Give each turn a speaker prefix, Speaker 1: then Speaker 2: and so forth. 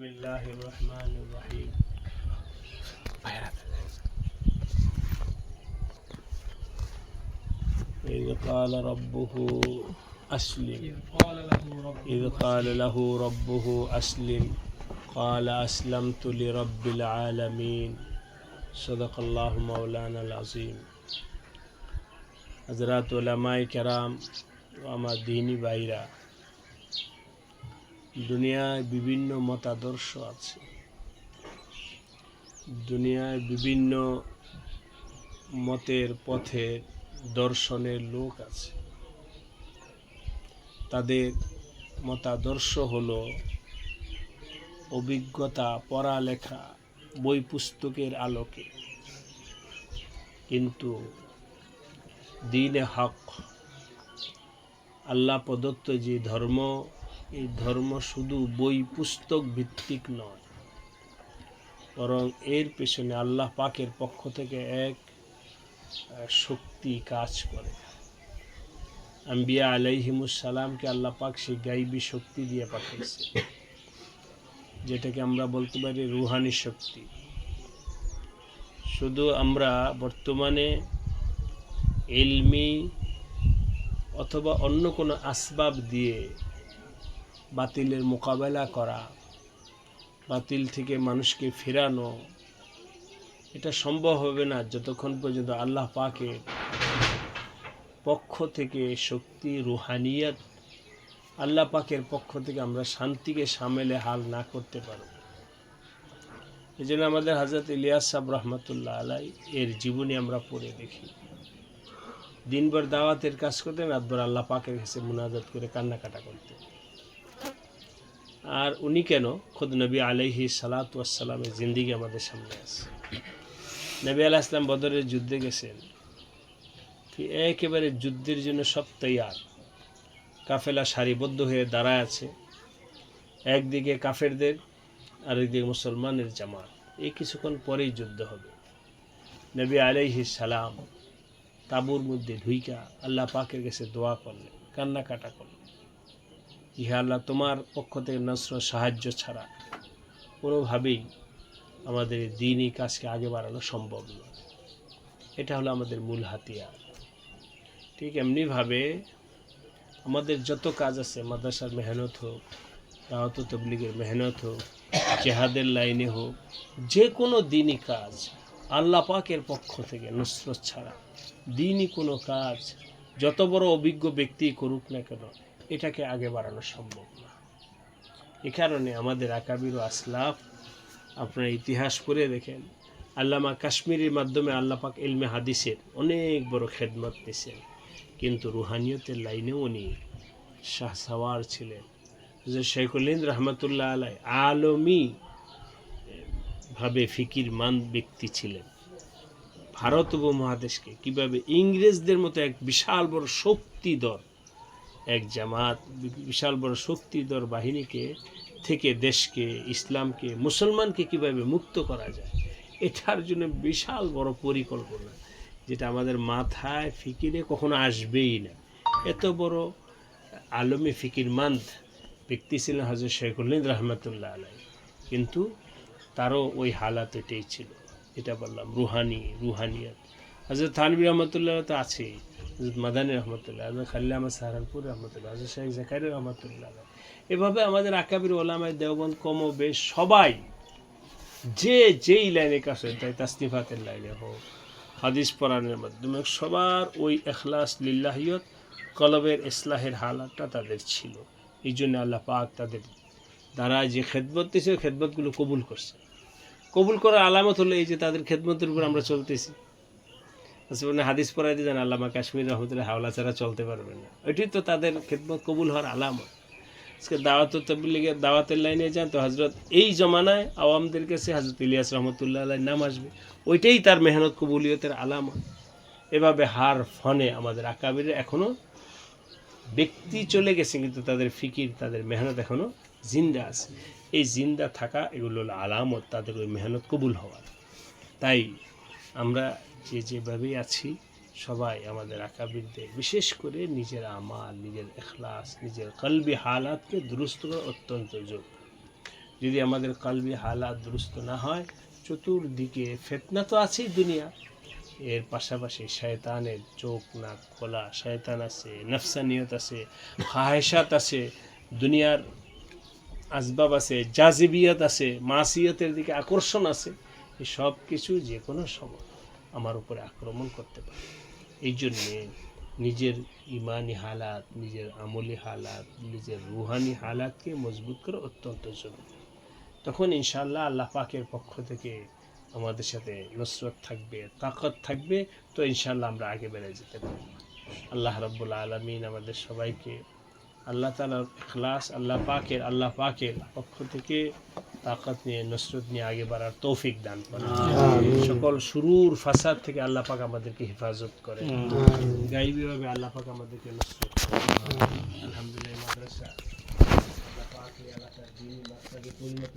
Speaker 1: بسم الله الرحمن الرحيم إذ قال ربه أسلم
Speaker 2: قال له ربه
Speaker 1: إذ قال له ربه أسلم قال أسلمت لرب العالمين صدق الله مولانا العظيم হজরত ওলামাই কেরাম ও আমার দিনী ভাইরা দুনিয়ায় বিভিন্ন মতাদর্শ আছে। দুনিয়ায় বিভিন্ন মতের পথের দর্শনের লোক আছে। তাদের মতাদর্শ হলো অভিজ্ঞতা, পড়ালেখা, বই পুস্তকের আলোকে। কিন্তু দিনে হক, আল্লাহ প্রদত্ত যে ধর্ম এই ধর্ম শুধু বই পুস্তক ভিত্তিক নয়, বরং এর পেছনে আল্লাহ পাকের পক্ষ থেকে এক শক্তি কাজ করে। আম্বিয়া আলাইহিমুসালামকে আল্লাহ পাক সেই গাইবী শক্তি দিয়ে পাঠিয়েছে, যেটাকে আমরা বলতে পারি রুহানি শক্তি। শুধু আমরা বর্তমানে এলমি অথবা অন্য কোনো আসবাব দিয়ে বাতিলের মোকাবেলা করা, বাতিল থেকে মানুষকে ফেরানো, এটা সম্ভব হবে না যতক্ষণ পর্যন্ত আল্লাহ পাকে পক্ষ থেকে শক্তি, রুহানিয়াত আল্লাহ পাকের পক্ষ থেকে আমরা শান্তিকে সামেলে হাল না করতে পারব। এই জন্য আমাদের হাজরত ইলিয়াস সাহ রহমতুল্লাহ আলাই এর জীবনী আমরা পড়ে দেখি। দিনভর দাওয়াতের কাজ করতেন, রাতভর আল্লাহ পাকের কাছে মুনাজাত করে কান্নাকাটা করতেন। আর উনি কেন? খুদ নবী আলহি সালাতামের জিন্দিগি আমাদের সামনে আছে। নবী আলাহ ইসলাম বদরের যুদ্ধে গেছেন। একেবারে যুদ্ধের জন্য সব তৈয়ার। কাফেলা সারিবদ্ধ হয়ে দাঁড়ায় আছে। একদিকে কাফেরদের আর একদিকে মুসলমানের জামাত। এই কিছুক্ষণ পরেই যুদ্ধ হবে। নবী আলাইহি সালাম তাবুর মধ্যে ঢুইকা আল্লাহ পাকের কাছে দোয়া করলেন, কান্নাকাটা করলেন। ইহা আল্লাহ, তোমার পক্ষ থেকে নসর সাহায্য ছাড়া কোনোভাবেই আমাদের দিনই কাজকে আগে বাড়ানো সম্ভব নয়। এটা হলো আমাদের মূল হাতিয়ার। ঠিক এমনিভাবে আমাদের যত কাজ আছে, মাদ্রাসার মেহনত হোক, দাওয়াত তবলিগের মেহনত হোক, জেহাদের লাইনে হোক, যে কোনো দিনই কাজ আল্লাহ পাকের পক্ষ থেকে নুসরত ছাড়া। দিনই কোনো কাজ, যত বড় অভিজ্ঞ ব্যক্তি করুক না কেন এটাকে আগে বাড়ানো সম্ভব না। এ কারণে আমাদের আকাবির আসলাফ, আপনার ইতিহাস পড়ে দেখেন, আল্লামা কাশ্মীরের মাধ্যমে আল্লাহ পাক ইলমে হাদিসের অনেক বড় খেদমত নিয়েছেন কিন্তু রুহানিয়তের লাইনেও উনি শাহ সাওয়ার ছিলেন। যে শেখুলিন রহমতুল্লাহ আলাই আলমী ভাবে ফিকির মান ব্যক্তি ছিলেন। ভারত উপমহাদেশকে কীভাবে ইংরেজদের মতো এক বিশাল বড় শক্তিধর এক জামাত, বিশাল বড় শক্তিধর বাহিনীকে থেকে দেশকে, ইসলামকে, মুসলমানকে কীভাবে মুক্ত করা যায়, এটার জন্য বিশাল বড় পরিকল্পনা, যেটা আমাদের মাথায় ফিকিরে কখনো আসবেই না। এত বড় আলমী ফিকির মান্দ ব্যক্তি ছিলেন হাজর শেখুল্লিন রহমতুল্লাহ আলাই কিন্তু তারও ওই হালাত এটাই ছিল। এটা বললাম, রুহানি, রুহানিয়াত। হজরত থানবী রহমতুল্লাহ তো আছেই। মাদানী রহমতুল্লাহ হজরত খাল্লা আহমদ সাহারানপুর রহমতুল্লাহ হজরত শেখ জাকারি রহমতুল্লাহ। এভাবে আমাদের আকাবির ওলামায় দেওবন্দ কম বেশ সবাই, যে যেই লাইনে কাছে তাই তাস্তিফাতের লাইনে হোক, হাদিস পড়ানোর মাধ্যমে সবার ওই এখলাস লিল্লাহিয়ত, কলবের ইসলাহের হালাতটা তাদের ছিল। এই জন্য আল্লাহ পাক তাদের দ্বারা যে খেদমত দিয়েছে খেদমতগুলো কবুল করছে। কবুল করার আলামত হলো এই যে তাদের খেদমতের উপর আমরা চলতেছি। আচ্ছা, মানে হাদিস পড়াই দিয়ে জান আল্লামা কাশ্মীর রহমতুল্লাহ হাওলা ছাড়া চলতে পারবে না। ওইটি তো তাদের খেদমত কবুল হওয়ার আলামত। আজকে দাওয়াত তবলিগের দাওয়াতের লাইনে যান তো হজরত এই জমানায় আওয়ামদের কাছে হজরত ইলিয়াস রহমতুল্লাহ আলাই নাম আসবে। ওইটাই তার মেহনত কবুলিয়তের আলামত। এভাবে হার ফনে আমাদের আকাবিরে এখনও ব্যক্তি চলে গেছে কিন্তু তাদের ফিকির তাদের মেহনত এখনও জিন্দা আছে। এই জিন্দা থাকা এগুলো আলামত তাদের ওই মেহনত কবুল হওয়ার। তাই আমরা যে যেভাবেই আছি, সবাই আমাদের আকাবিরদের, বিশেষ করে নিজের আমাল, নিজের এখলাস নিজের কলবি হালাতকে দুরুস্ত করা অত্যন্ত জরুরি। যদি আমাদের কালবি হালাত দুরুস্ত না হয়, চতুর্দিকে ফেতনা তো আছেই দুনিয়া। এর পাশাপাশি শয়তানের চোখ, নাক খোলা, শয়তান আছে, নফসানিয়ত আছে খাহেসাত আছে, দুনিয়ার আসবাব আছে, জাজিবিয়ত আছে, মাসিয়তের দিকে আকর্ষণ আছে এই সব কিছু যে কোনো সময়। আমার উপরে আক্রমণ করতে পারে। এই জন্যে নিজের ইমানি হালাত, নিজের আমলি হালাত, নিজের রুহানি হালাতকে মজবুত করা অত্যন্ত জরুরি। তখন ইনশাল্লাহ আল্লাহ পাকের পক্ষ থেকে আমাদের সাথে নসরত থাকবে, তাকত থাকবে, তো ইনশাল্লাহ আমরা আগে বেড়ে যেতে পারব। আল্লাহ রব্বুল আলমিন আমাদের সবাইকে আল্লাহ তালার খ্লাস আল্লাহ পাকের আল্লাহ পাকের পক্ষ থেকে তাকত নিয়ে নসরত নিয়ে আগে বাড়ার তৌফিক দান করে সকল শুরুর ফাসাদ থেকে আল্লাহ পাক আমাদেরকে হেফাজত করে। গাইবীভাবে আল্লাহ পাক আমাদেরকে নসরত করে। আলহামদুলিল্লাহ মাদ্রাসা আল্লাহ পাক আল্লাহ এলাকার দিন পরিণত